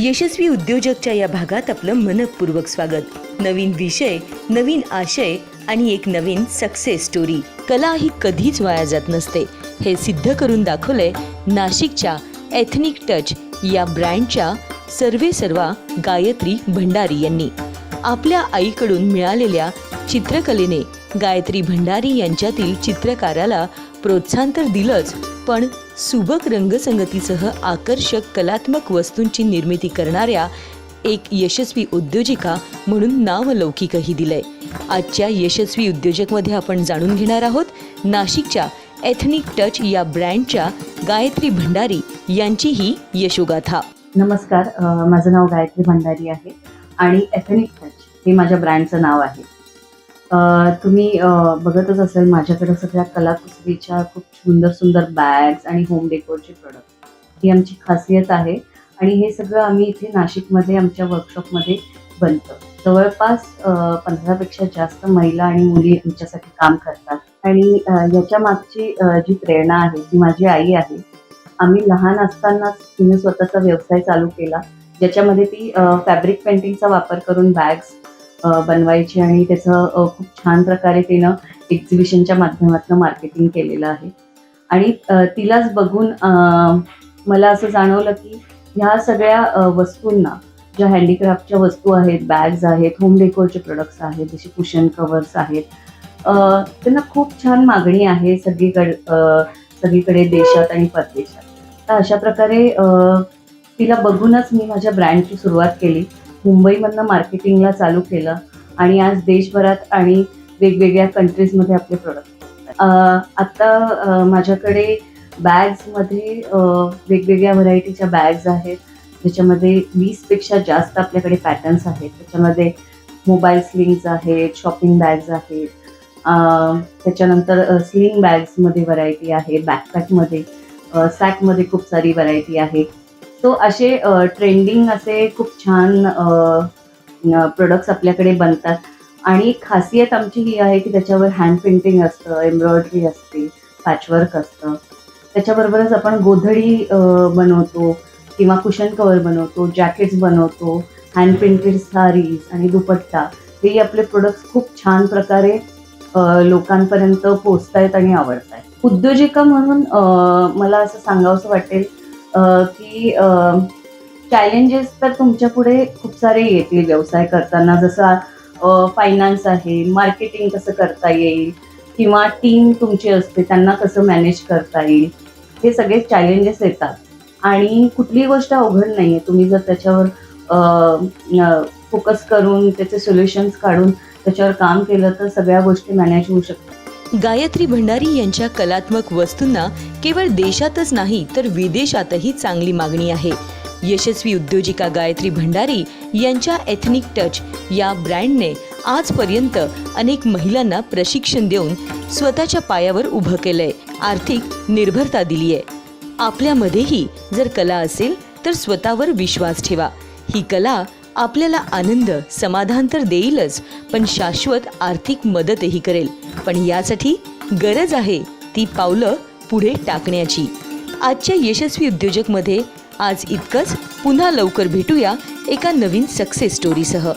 यशस्वी उद्योजकच्या या भागात आपलं मनपूर्वक स्वागत. नवीन विषय नवीन आशय आणि एक नवीन सक्सेस स्टोरी कला ही कधीच वाया जात नसते. हे सिद्ध करून दाखवलंय नाशिकच्या एथनिक टच या ब्रँडच्या सर्वे सर्वा गायत्री भंडारी यांनी. आपल्या आईकडून मिळालेल्या चित्रकलेने गायत्री भंडारी यांच्यातील चित्रकाराला प्रोत्साहन तर दिलंच पण सुबक रंगसंगतीसह आकर्षक कलात्मक वस्तूंची निर्मिती करणाऱ्या एक यशस्वी उद्योजिका म्हणून नावलौकिकही दिलंय. आजच्या यशस्वी उद्योजकमध्ये आपण जाणून घेणार आहोत नाशिकच्या एथनिक टच या ब्रँडच्या गायत्री भंडारी यांची ही यशोगाथा. नमस्कार माझं नाव गायत्री भंडारी आहे आणि एथनिक टच हे माझ्या ब्रँडचं नाव आहे. तुम्ही बघतच असेल माझ्याकडे सगळ्या कलाकुसरीच्या खूप सुंदर सुंदर बॅग्स आणि होम डेकोरचे प्रोडक्ट ही आमची खासियत आहे. आणि हे सगळं आम्ही इथे नाशिकमध्ये आमच्या वर्कशॉपमध्ये बनतं. जवळपास पंधरापेक्षा जास्त महिला आणि मुली आमच्यासाठी काम करतात. आणि याच्या मागची जी प्रेरणा आहे ती माझी आई आहे आम्ही लहान असतानाच तिने स्वतःचा व्यवसाय चालू केला ज्याच्यामध्ये ती फॅब्रिक पेंटिंगचा वापर करून बॅग्स बनवायची आणि त्याचं खूप छान प्रकारे तिनं एक्झिबिशनच्या माध्यमातून मार्केटिंग केलेलं आहे. आणि तिलाच बघून अ, मला असं जाणवलं की ह्या सगळ्या वस्तूंना ज्या हँडीक्राफ्टच्या वस्तू आहेत बॅग्स आहेत होम डेकोरचे प्रोडक्ट्स आहेत जसे कुशन कवर्स आहेत त्यांना खूप छान मागणी आहे सगळीकडे सगळीकडे देशात आणि परदेशात. तर अशा प्रकारे अ, तिला बघूनच मी माझ्या ब्रँडची सुरुवात केली. मुंबईमधनं मार्केटिंगला चालू केलं आणि आज देशभरात आणि वेगवेगळ्या कंट्रीजमध्ये आपले प्रोडक्ट आत्ता माझ्याकडे बॅग्समध्ये वेगवेगळ्या व्हरायटीच्या बॅग्स आहेत. ज्याच्यामध्ये वीसपेक्षा जास्त आपल्याकडे पॅटर्न्स आहेत. त्याच्यामध्ये मोबाईल स्लिंग्स आहेत शॉपिंग बॅग्स आहेत. त्याच्यानंतर स्लिंग बॅग्समध्ये व्हरायटी आहे. बॅकपॅकमध्ये सॅकमध्ये खूप सारी व्हरायटी आहे. सो असे ट्रेंडिंग असे खूप छान प्रोडक्ट्स आपल्याकडे बनतात. आणि खासियत आमची ही आहे की त्याच्यावर हँड पेंटिंग असतं एम्ब्रॉयडरी असते पॅचवर्क असतं. त्याच्याबरोबरच आपण गोधडी बनवतो किंवा कुशन कवर बनवतो जॅकेट्स बनवतो हँड पेंटेड सारीज आणि दुपट्टा. हे आपले प्रोडक्ट्स खूप छान प्रकारे लोकांपर्यंत पोचतायत आणि आवडतायत. उद्योजिका म्हणून मला असं सांगावंसं वाटेल की चॅलेंजेस तर तुमच्यापुढे खूप सारे येतील व्यवसाय करताना. जसा फायनान्स आहे मार्केटिंग कसं करता येईल किंवा टीम तुमची असते त्यांना कसं मॅनेज करता येईल हे सगळे चॅलेंजेस येतात. आणि कुठलीही गोष्ट अवघड नाही आहे तुम्ही जर त्याच्यावर फोकस करून त्याचे सोल्युशन्स काढून त्याच्यावर काम केलं तर सगळ्या गोष्टी मॅनेज होऊ शकतात. गायत्री भंडारी यांच्या कलात्मक वस्तूंना केवळ देशातच नाही तर विदेशातही चांगली मागणी आहे. यशस्वी उद्योजिका गायत्री भंडारी यांच्या एथनिक टच या ब्रँडने आजपर्यंत अनेक महिलांना प्रशिक्षण देऊन स्वतःच्या पायावर उभं केलंय आर्थिक निर्भरता दिली आहे आपल्यामध्येही जर कला असेल तर स्वतःवर विश्वास ठेवा. ही कला आपल्याला आनंद समाधान तर देईलच पण शाश्वत आर्थिक मदतही करेल. पण यासाठी गरज आहे ती पावलं पुढे टाकण्याची. आजच्या यशस्वी उद्योजकमध्ये आज इतकंच. पुन्हा लवकर भेटूया एका नवीन सक्सेस स्टोरीसह